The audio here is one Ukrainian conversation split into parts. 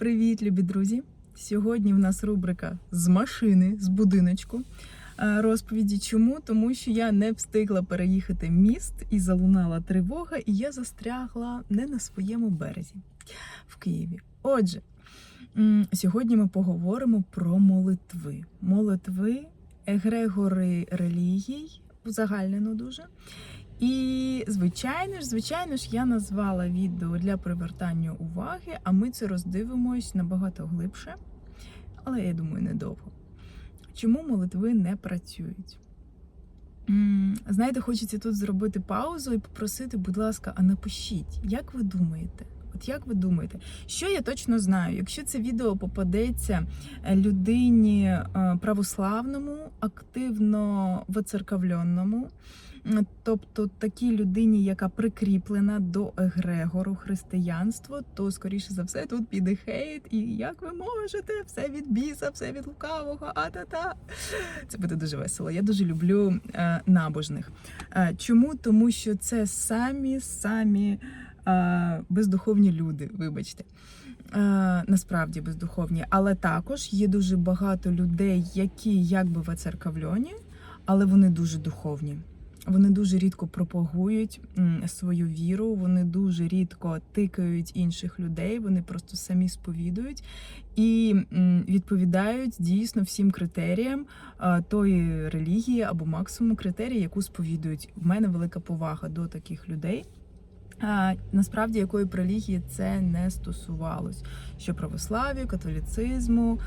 Привіт, любі друзі! Сьогодні в нас рубрика з машини, з будиночку. Е, Розповіді чому? Тому що я не встигла переїхати міст і залунала тривога, і я застрягла не на своєму березі в Києві. Отже, сьогодні ми поговоримо про молитви. Молитви, егрегори релігій, узагальнено дуже. І, звичайно ж, звичайно ж, я назвала відео для привертання уваги, а ми це роздивимось набагато глибше, але я думаю, недовго. Чому молитви не працюють? Знаєте, хочеться тут зробити паузу і попросити, будь ласка, а напишіть, як ви думаєте? От як ви думаєте, що я точно знаю? Якщо це відео попадеться е, людині е, православному, активно воцерковленому, м, тобто такій людині, яка прикріплена до егрегору християнства, то скоріше за все тут піде хейт, і як ви можете, все від біса, все від лукавого, а та та це буде дуже весело. Я дуже люблю е, набожних. Е, чому? Тому що це самі самі е, бездуховні люди, вибачте. Е, насправді бездуховні, але також є дуже багато людей, які якби воцерковлені, але вони дуже духовні. Вони дуже рідко пропагують свою віру, вони дуже рідко тикають інших людей, вони просто самі сповідують і відповідають дійсно всім критеріям тої релігії або максимум критерії, яку сповідують. В мене велика повага до таких людей. А, насправді якої б релігії це не стосувалось: що православ'ю, католіцизму,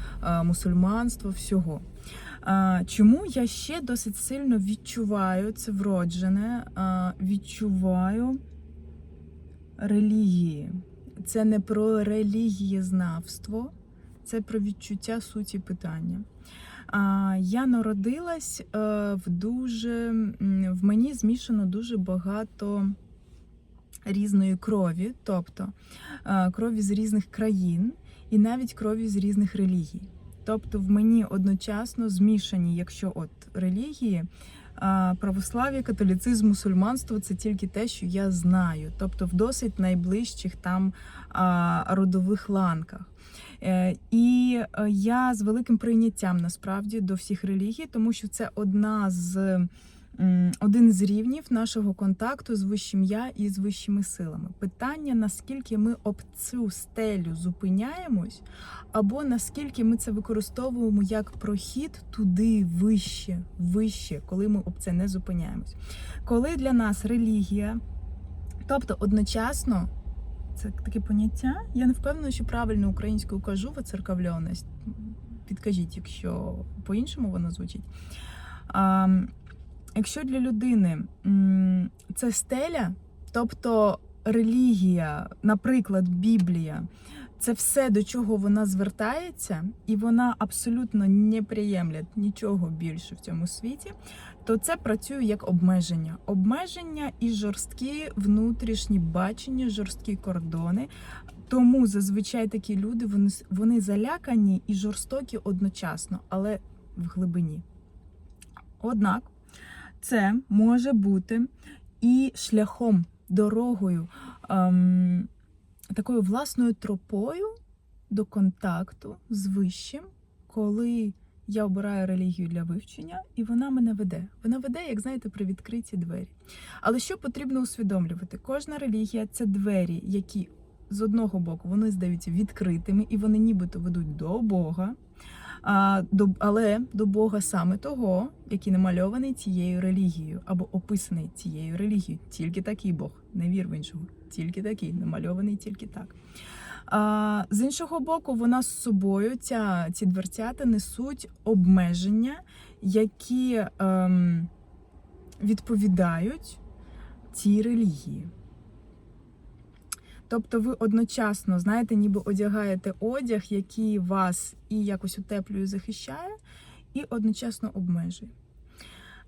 мусульманство, всього. Чому я ще досить сильно відчуваю це вроджене, відчуваю релігії. Це не про релігієзнавство, це про відчуття суті питання. Я народилась е, в дуже в мені змішано дуже багато різної крові, тобто е, крові з різних країн і навіть крові з різних релігій. Тобто в мені одночасно змішані, якщо от релігії, православ'я, католіцизм, мусульманство це тільки те, що я знаю, тобто в досить найближчих там родових ланках. Е, І е, я з великим прийняттям насправді до всіх релігій, тому що це одна з один з рівнів нашого контакту з вищим я і з вищими силами. Питання, наскільки ми об цю стелю зупиняємось, або наскільки ми це використовуємо як прохід туди вище, вище, коли ми об це не зупиняємось. Коли для нас релігія, тобто одночасно. Це таке поняття. Я не впевнена, що правильно українською кажу воцерковленість. Підкажіть, якщо по-іншому воно звучить. Якщо для людини це стеля, тобто релігія, наприклад, Біблія, це все, до чого вона звертається, і вона абсолютно не приємлять нічого більше в цьому світі, то це працює як обмеження. Обмеження і жорсткі внутрішні бачення, жорсткі кордони. Тому зазвичай такі люди вони, вони залякані і жорстокі одночасно, але в глибині. Однак це може бути і шляхом, дорогою, ем, такою власною тропою до контакту з вищим, коли я обираю релігію для вивчення, і вона мене веде. Вона веде, як знаєте, при відкриті двері. Але що потрібно усвідомлювати? Кожна релігія це двері, які з одного боку вони здаються відкритими, і вони нібито ведуть до Бога. А, до, але до Бога саме того, який намальований цією релігією, або описаний цією релігією. Тільки такий Бог, не вір в іншого, тільки такий, намальований тільки так. А, з іншого боку, вона з собою, ця, ці дверцята несуть обмеження, які ем, відповідають цій релігії. Тобто ви одночасно, знаєте, ніби одягаєте одяг, який вас і якось утеплює, захищає, і одночасно обмежує.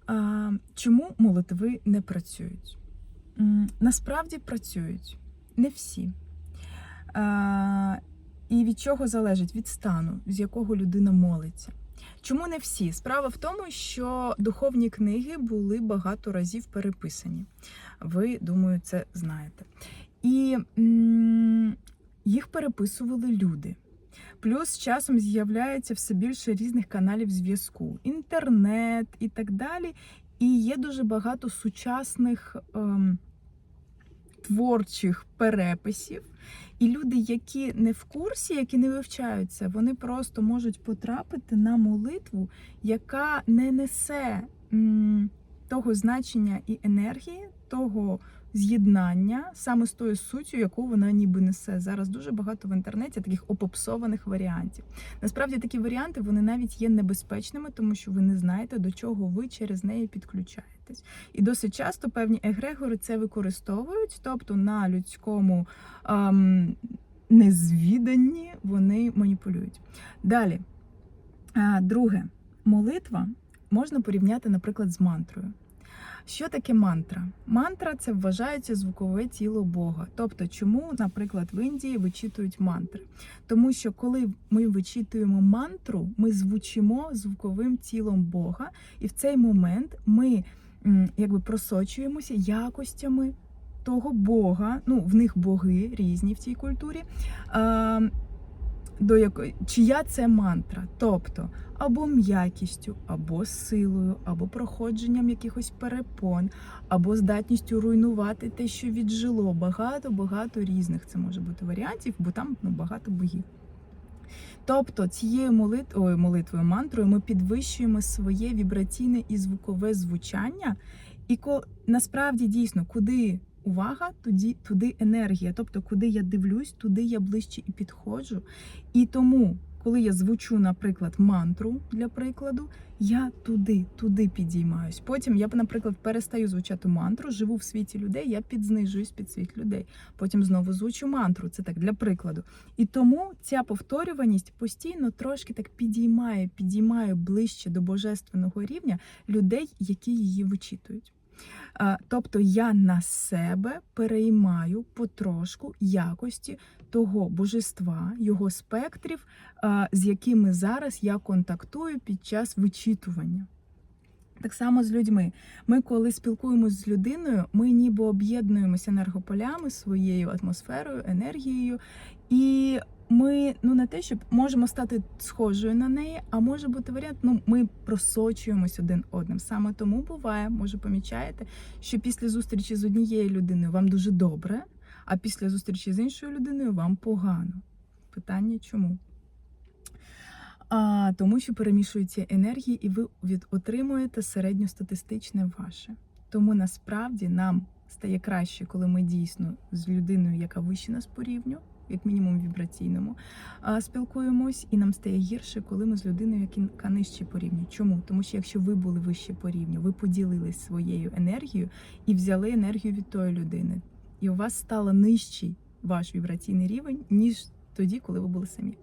А, чому молитви не працюють? Насправді працюють не всі. А, і від чого залежить? Від стану, з якого людина молиться. Чому не всі? Справа в тому, що духовні книги були багато разів переписані. Ви, думаю, це знаєте. І їх переписували люди. Плюс з часом з'являється все більше різних каналів зв'язку, інтернет і так далі. І є дуже багато сучасних ем, творчих переписів. І люди, які не в курсі, які не вивчаються, вони просто можуть потрапити на молитву, яка не несе м, того значення і енергії, того з'єднання саме з тою суттю, яку вона ніби несе. Зараз дуже багато в інтернеті таких опопсованих варіантів. Насправді такі варіанти вони навіть є небезпечними, тому що ви не знаєте, до чого ви через неї підключаєтесь. І досить часто певні егрегори це використовують, тобто на людському ем, незвіданні вони маніпулюють. Далі, Е, друге, молитва можна порівняти, наприклад, з мантрою. Що таке мантра? Мантра це вважається звукове тіло Бога. Тобто, чому, наприклад, в Індії вичитують мантри? Тому що коли ми вичитуємо мантру, ми звучимо звуковим тілом Бога, і в цей момент ми якби просочуємося якостями того Бога. Ну, в них боги різні в цій культурі. До якої чия це мантра, тобто або м'якістю, або силою, або проходженням якихось перепон, або здатністю руйнувати те, що віджило. Багато багато різних це може бути варіантів, бо там ну, багато богів. Тобто цією молит... Ой, молитвою мантрою ми підвищуємо своє вібраційне і звукове звучання, і насправді дійсно, куди увага, туди, туди енергія. Тобто, куди я дивлюсь, туди я ближче і підходжу. І тому, коли я звучу, наприклад, мантру для прикладу, я туди, туди підіймаюсь. Потім я, наприклад, перестаю звучати мантру, живу в світі людей, я підзнижуюсь під світ людей. Потім знову звучу мантру. Це так для прикладу. І тому ця повторюваність постійно трошки так підіймає, підіймає ближче до божественного рівня людей, які її вичитують. А, Тобто я на себе переймаю потрошку якості того божества, його спектрів, з якими зараз я контактую під час вичитування. Так само з людьми. Ми, коли спілкуємося з людиною, ми ніби об'єднуємося енергополями своєю атмосферою, енергією, і ми ну не те, щоб можемо стати схожою на неї, а може бути варіант, ну ми просочуємось один одним. Саме тому буває, може помічаєте, що після зустрічі з однією людиною вам дуже добре, а після зустрічі з іншою людиною вам погано. Питання чому? А, Тому що перемішуються енергії, і ви від отримуєте середньостатистичне ваше. Тому насправді нам стає краще, коли ми дійсно з людиною, яка вище нас по рівню, як мінімум вібраційному, спілкуємось, і нам стає гірше, коли ми з людиною, яка нижче по рівню. Чому? Тому що якщо ви були вище по рівню, ви поділились своєю енергією і взяли енергію від тої людини, і у вас стало нижчий ваш вібраційний рівень, ніж тоді, коли ви були самі.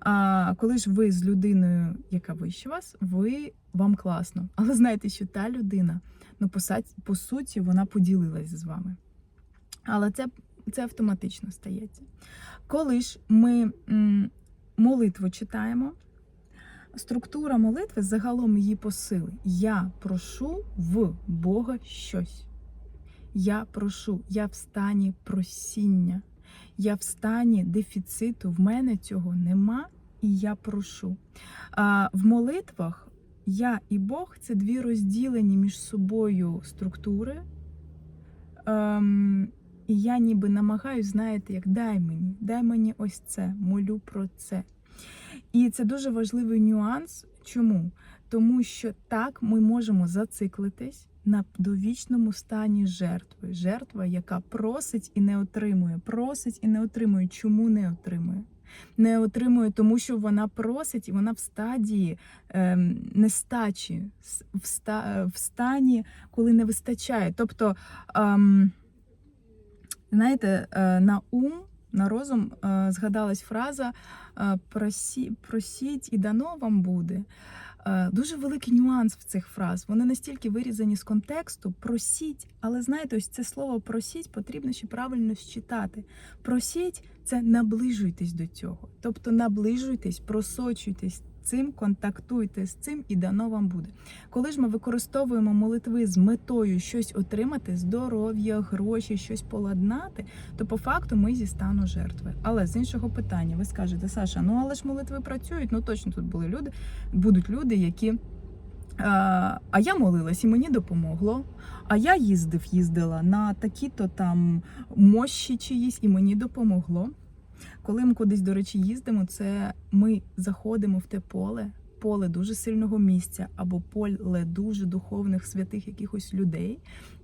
А коли ж ви з людиною, яка вище вас, ви вам класно. Але знаєте, що та людина, ну по, суті, вона поділилась з вами. Але це це автоматично стається. Коли ж ми м, молитву читаємо, структура молитви загалом її посили. Я прошу в Бога щось. Я прошу, я в стані просіння. Я в стані дефіциту, в мене цього нема, і я прошу. А в молитвах я і Бог це дві розділені між собою структури. Ем, і я ніби намагаюсь, знаєте, як дай мені, дай мені ось це, молю про це. І це дуже важливий нюанс. Чому? Тому що так ми можемо зациклитись на довічному стані жертви. Жертва, яка просить і не отримує, просить і не отримує. Чому не отримує? Не отримує, тому що вона просить, і вона в стадії ем, нестачі, в, ста, в стані, коли не вистачає. Тобто, ем, знаєте, е, на ум, на розум е, згадалась фраза е, «Просі, просіть і дано вам буде. Дуже великий нюанс в цих фраз. Вони настільки вирізані з контексту. Просіть, але знаєте, ось це слово просіть потрібно ще правильно считати. Просіть це наближуйтесь до цього. Тобто наближуйтесь, просочуйтесь цим, контактуйте з цим, і дано вам буде. Коли ж ми використовуємо молитви з метою щось отримати, здоров'я, гроші, щось поладнати, то по факту ми зі стану жертви. Але з іншого питання, ви скажете, Саша, ну але ж молитви працюють. Ну точно тут були люди, будуть люди, які. А, а я молилась і мені допомогло. А я їздив, їздила на такі-то там мощі чиїсь, і мені допомогло. Коли ми кудись, до речі, їздимо, це ми заходимо в те поле, поле дуже сильного місця, або поле дуже духовних святих якихось людей,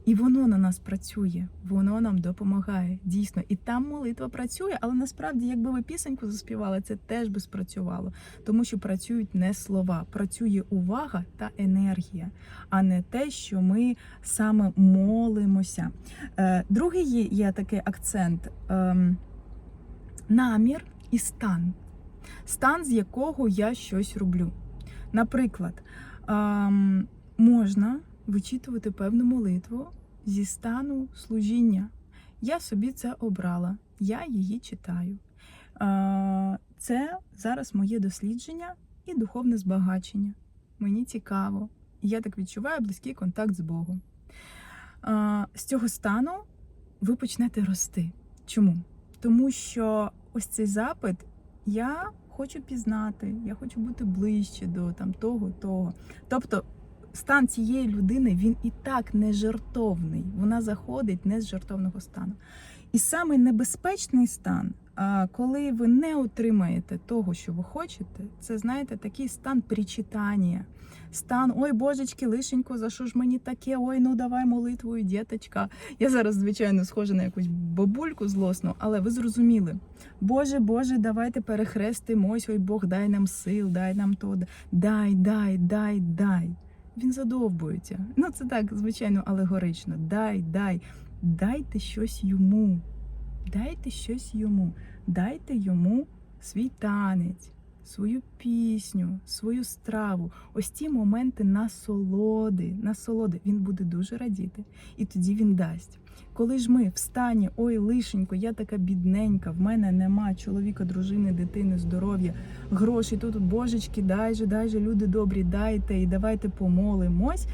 і воно на нас працює, воно нам допомагає. Дійсно, і там молитва працює, але насправді, якби ви пісеньку заспівали, це теж би спрацювало, тому що працюють не слова, працює увага та енергія, а не те, що ми саме молимося. Е, Другий є, такий акцент. Намір і стан, стан, з якого я щось роблю. Наприклад, ем, можна вичитувати певну молитву зі стану служіння. Я собі це обрала, я її читаю. Е, Це зараз моє дослідження і духовне збагачення. Мені цікаво. Я так відчуваю близький контакт з Богом. Е, З цього стану ви почнете рости. Чому? Тому що ось цей запит я хочу пізнати, я хочу бути ближче до там того, того. Тобто стан цієї людини він і так не жертовний. Вона заходить не з жертовного стану. І самий небезпечний стан, коли ви не отримаєте того, що ви хочете, це знаєте такий стан причитання. Стан, ой, божечки, лишенько, за що ж мені таке? Ой, ну давай молитвою, діточка. Я зараз, звичайно, схожа на якусь бабульку злосну, але ви зрозуміли. Боже, Боже, давайте перехрестимось, ой Бог, дай нам сил, дай нам то, дай, дай, дай, дай. Він задовбується. Ну, це так, звичайно, алегорично. Дай, дай, дайте щось йому. Дайте щось йому. Дайте йому свій танець, свою пісню, свою страву. Ось ці моменти насолоди. Насолоди. Він буде дуже радіти. І тоді він дасть. Коли ж ми в стані, ой, лишенько, я така бідненька, в мене нема чоловіка, дружини, дитини, здоров'я, грошей, то тут божечки, дай же, дай же, люди добрі, дайте і давайте помолимось.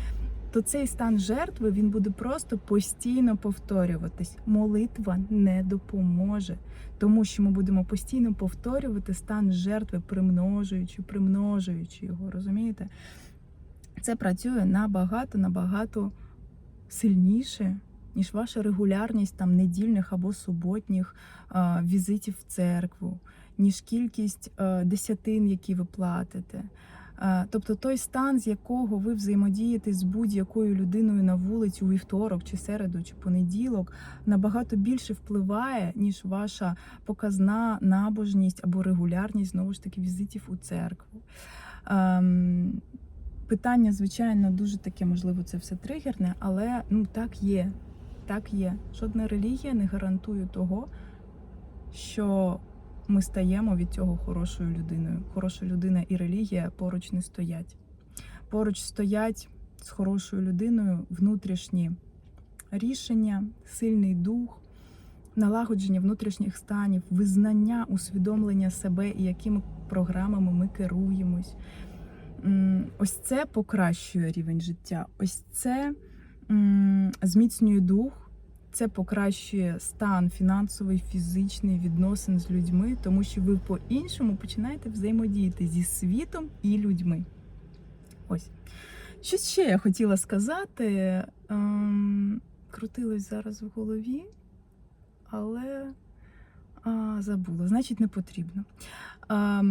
То цей стан жертви він буде просто постійно повторюватись. Молитва не допоможе, тому що ми будемо постійно повторювати стан жертви, примножуючи, примножуючи його. Розумієте? Це працює набагато, набагато сильніше, ніж ваша регулярність там недільних або суботніх а, візитів в церкву, ніж кількість а, десятин, які ви платите. А, Тобто той стан, з якого ви взаємодієте з будь-якою людиною на вулиці у вівторок, чи середу, чи понеділок, набагато більше впливає, ніж ваша показна набожність або регулярність знову ж таки візитів у церкву. Ем, Питання, звичайно, дуже таке, можливо, це все тригерне, але ну так є. Так є. Жодна релігія не гарантує того, що ми стаємо від цього хорошою людиною. Хороша людина і релігія поруч не стоять. Поруч стоять з хорошою людиною внутрішні рішення, сильний дух, налагодження внутрішніх станів, визнання, усвідомлення себе і якими програмами ми керуємось. Ось це покращує рівень життя. Ось це зміцнює дух, це покращує стан фінансовий, фізичний відносин з людьми, тому що ви по-іншому починаєте взаємодіяти зі світом і людьми. Ось. Що ще я хотіла сказати? Ем, крутилось зараз в голові, але а, забула, значить, не потрібно. А,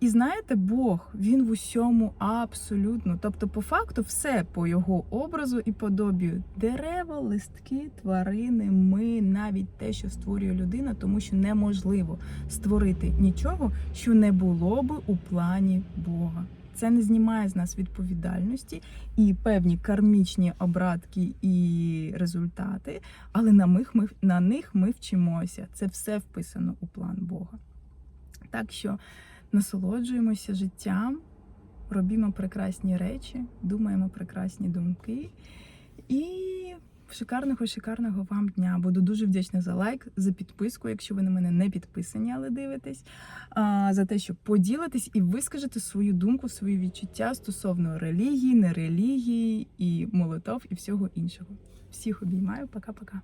і знаєте, Бог, він в усьому абсолютно. Тобто, по факту, все по його образу і подобію. Дерева, листки, тварини, ми, навіть те, що створює людина, тому що неможливо створити нічого, що не було би у плані Бога. Це не знімає з нас відповідальності і певні кармічні обратки і результати, але на них ми, на них ми вчимося. Це все вписано у план Бога. Так що насолоджуємося життям, робімо прекрасні речі, думаємо прекрасні думки і шикарного, шикарного вам дня. Буду дуже вдячна за лайк, за підписку, якщо ви на мене не підписані, але дивитесь, за те, що поділитесь і вискажете свою думку, свої відчуття стосовно релігії, нерелігії і молитов і всього іншого. Всіх обіймаю, пока-пока.